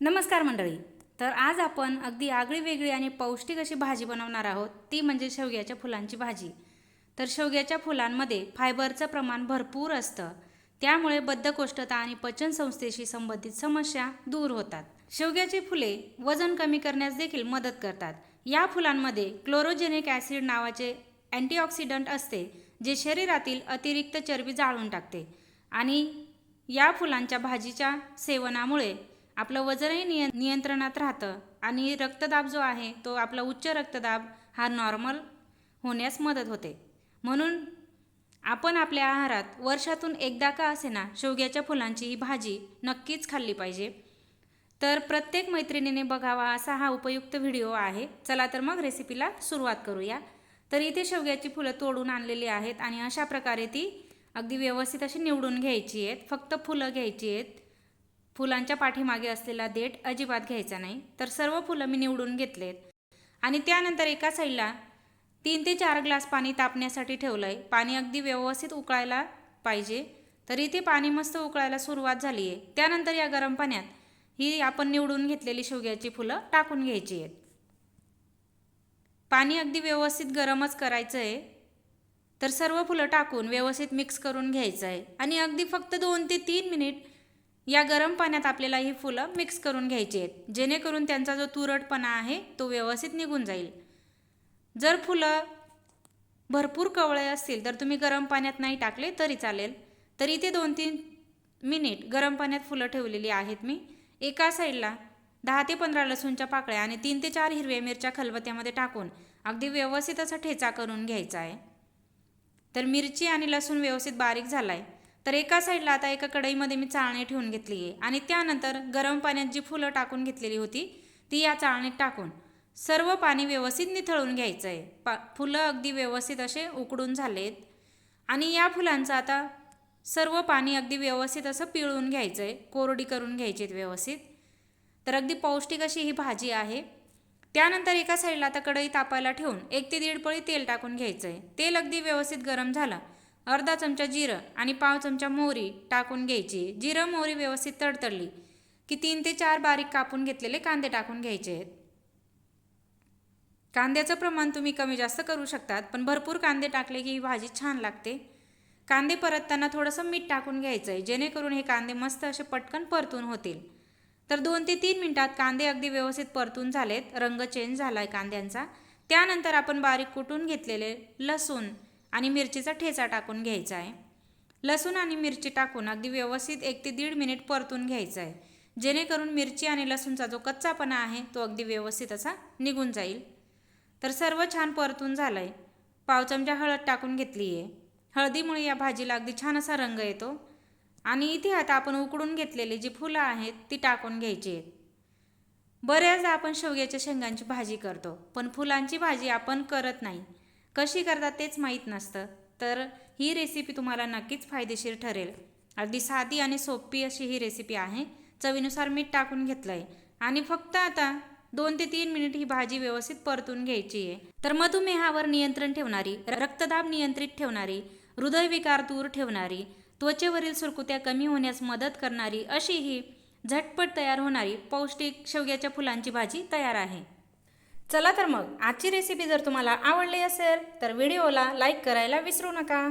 नमस्कार मंडळी. तर आज आपण अगदी आगळी वेगळी आणि पौष्टिक अशी भाजी बनवणार आहोत. ती म्हणजे शेवग्याच्या फुलांची भाजी. तर शेवग्याच्या फुलांमध्ये फायबरचं प्रमाण भरपूर असतं. त्यामुळे बद्धकोष्ठता आणि पचनसंस्थेशी संबंधित समस्या दूर होतात. शेवग्याची फुले वजन कमी करण्यास देखील मदत करतात. या फुलांमध्ये क्लोरोजेनिक ॲसिड नावाचे अँटीऑक्सिडंट असते जे शरीरातील अतिरिक्त चरबी जाळून टाकते. आणि या फुलांच्या भाजीच्या सेवनामुळे आपलं वजनही निय नियंत्रणात राहतं. आणि रक्तदाब जो आहे तो आपला उच्च रक्तदाब हा नॉर्मल होण्यास मदत होते. म्हणून आपण आपल्या आहारात वर्षातून एकदा का असेना शेवग्याच्या फुलांची ही भाजी नक्कीच खाल्ली पाहिजे. तर प्रत्येक मैत्रिणीने बघावा असा हा उपयुक्त व्हिडिओ आहे. चला तर मग रेसिपीला सुरुवात करूया. तर इथे शेवग्याची फुलं तोडून आणलेली आहेत आणि अशा प्रकारे ती अगदी व्यवस्थित अशी निवडून घ्यायची आहेत. फक्त फुलं घ्यायची आहेत. फुलांच्या पाठीमागे असलेला देठ अजिबात घ्यायचा नाही तर सर्व फुलं मी निवडून घेतलेत. आणि त्यानंतर एका साईडला तीन ते चार ग्लास पाणी तापण्यासाठी ठेवलं आहे पाणी अगदी व्यवस्थित उकळायला पाहिजे तर इथे पाणी मस्त उकळायला सुरुवात झाली आहे त्यानंतर या गरम पाण्यात ही आपण निवडून घेतलेली शेवग्याची फुलं टाकून घ्यायची आहेत. पाणी अगदी व्यवस्थित गरमच करायचं आहे तर सर्व फुलं टाकून व्यवस्थित मिक्स करून घ्यायचं आहे आणि अगदी फक्त दोन ते तीन मिनिट या गरम पाण्यात आपल्याला ही फुलं मिक्स करून घ्यायची आहेत. जेणेकरून त्यांचा जो तुरटपणा आहे तो व्यवस्थित निघून जाईल. जर फुलं भरपूर कवळे असतील तर तुम्ही गरम पाण्यात नाही टाकले तरी चालेल. तर इथे दोन तीन मिनिट गरम पाण्यात फुलं ठेवलेली आहेत मी. एका साईडला दहा ते पंधरा लसूणच्या पाकळ्या आणि तीन ते चार हिरव्या मिरच्या खलबत्त्यामध्ये टाकून अगदी व्यवस्थित असा ठेचा करून घ्यायचा आहे. तर मिरची आणि लसूण व्यवस्थित बारीक झाला आहे तर एका साईडला आता एका कढईमध्ये मी चाळणी ठेवून घेतली आहे. आणि त्यानंतर गरम पाण्यात जी फुलं टाकून घेतलेली होती ती या चाळणीत टाकून सर्व पाणी व्यवस्थित निथळून घ्यायचं आहे पा फुलं अगदी व्यवस्थित असे उकडून झालेत. आणि या फुलांचं आता सर्व पाणी अगदी व्यवस्थित असं पिळून घ्यायचं आहे कोरडी करून घ्यायची आहेत व्यवस्थित. तर अगदी पौष्टिक अशी ही भाजी आहे. त्यानंतर एका साईडला आता कढई तापायला ठेवून एक ते दीड पळी तेल टाकून घ्यायचं आहे तेल अगदी व्यवस्थित गरम झालं. अर्धा चमचा जिरं आणि पाव चमचा मोहरी टाकून घ्यायची. जिरं मोहरी व्यवस्थित तडतडली की तीन ते चार बारीक कापून घेतलेले कांदे टाकून घ्यायचे आहेत. कांद्याचं प्रमाण तुम्ही कमी जास्त करू शकतात पण भरपूर कांदे टाकले की ही भाजी छान लागते. कांदे परतताना थोडंसं मीठ टाकून घ्यायचं आहे जेणेकरून हे कांदे मस्त असे पटकन परतून होतील. तर दोन ते तीन मिनटात कांदे अगदी व्यवस्थित परतून झालेत रंग चेंज झाला आहे कांद्यांचा. त्यानंतर आपण बारीक कुटून घेतलेले लसूण आणि मिरचीचा ठेचा टाकून घ्यायचा आहे. लसूण आणि मिरची टाकून अगदी व्यवस्थित एक ते दीड मिनिट परतून घ्यायचं आहे. जेणेकरून मिरची आणि लसूणचा जो कच्चापणा आहे तो अगदी व्यवस्थित असा निघून जाईल. तर सर्व छान परतून झालं आहे पाव चमचा हळद टाकून घेतली आहे हळदीमुळे या भाजीला अगदी छान असा रंग येतो. आणि इथे आता आपण उकडून घेतलेली जी फुलं आहेत ती टाकून घ्यायची आहेत. बऱ्याचदा आपण शेवग्याच्या शेंगांची भाजी करतो पण फुलांची भाजी आपण करत नाही. कशी करतात तेच माहीत नसतं. तर ही रेसिपी तुम्हाला नक्कीच फायदेशीर ठरेल. अगदी साधी आणि सोपी अशी ही रेसिपी आहे. चवीनुसार मीठ टाकून घेतलं आहे आणि फक्त आता दोन ते तीन मिनिट ही भाजी व्यवस्थित परतून घ्यायची आहे. तर मधुमेहावर नियंत्रण ठेवणारी रक्तदाब नियंत्रित ठेवणारी हृदयविकार दूर ठेवणारी त्वचेवरील सुरकुत्या कमी होण्यास मदत करणारी अशी ही झटपट तयार होणारी पौष्टिक शेवग्याच्या फुलांची भाजी तयार आहे. चला तर मग आजची रेसिपी जर तुम्हाला आवडली असेल तर व्हिडिओला लाईक करायला विसरू नका.